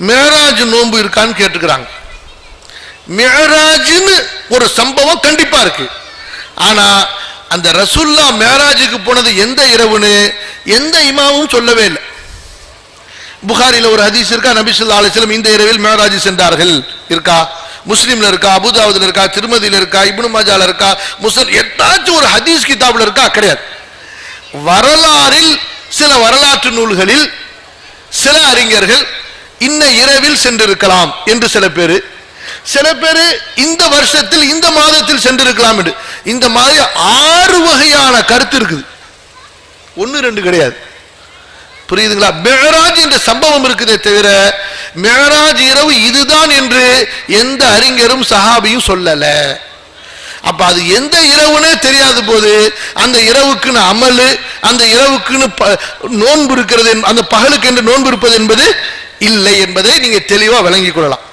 மேராஜ் நோன்பு இருக்கான்னு கேட்டுக்கிறாங்க. மேராஜ்னு ஒரு சம்பவம் கண்டிப்பா இருக்கு. ஆனா அந்த ரசுல்லா மேராஜுக்கு போனது எந்த இரவுன்னு எந்த இமாவும் சொல்லவே இல்லை. புகாரில ஒரு ஹதீஸ் இருக்கா? நபிசுல்லா அலிஸ்லம் இந்த இரவில் மேராஜ் சென்றார்கள். இருக்கா? முஸ்லீம்ல இருக்கா? அபுதாவுதுல இருக்கா? திருமதியில இருக்கா? இப்னு மாஜால இருக்கா? முஸ்லிம் எட்டாச்சும் ஒரு ஹதீஸ் கிதாபில் இருக்கா? கிடையாது. வரலாறில் சில வரலாற்று நூல்களில் சில அறிஞர்கள் இன்ன இரவில் சென்றிருக்கலாம் என்று சில பேரு. சில பேரு இந்த வருஷத்தில் இந்த மாதத்தில் சென்றிருக்கலாம் என்று. இந்த மாதிரி ஆறு வகையான கருத்து இருக்குது. ஒன்று ரெண்டு கிடையாது. புரியுதுங்களா? மெஹராஜ் என்ற சம்பவம் இருக்குதே தவிர மெஹராஜ் இரவு இதுதான் என்று எந்த அறிஞரும் சஹாபியும் சொல்லல. அப்ப அது எந்த இரவுனே தெரியாத போது அந்த இரவுக்குன்னு அமல் அந்த இரவுக்குன்னு ப- நோன்பு இருக்கிறது அந்த பகலுக்கு என்று நோன்பு இருப்பது என்பது இல்லை என்பதை நீங்க தெளிவா விளங்கிக் கொள்ளலாம்.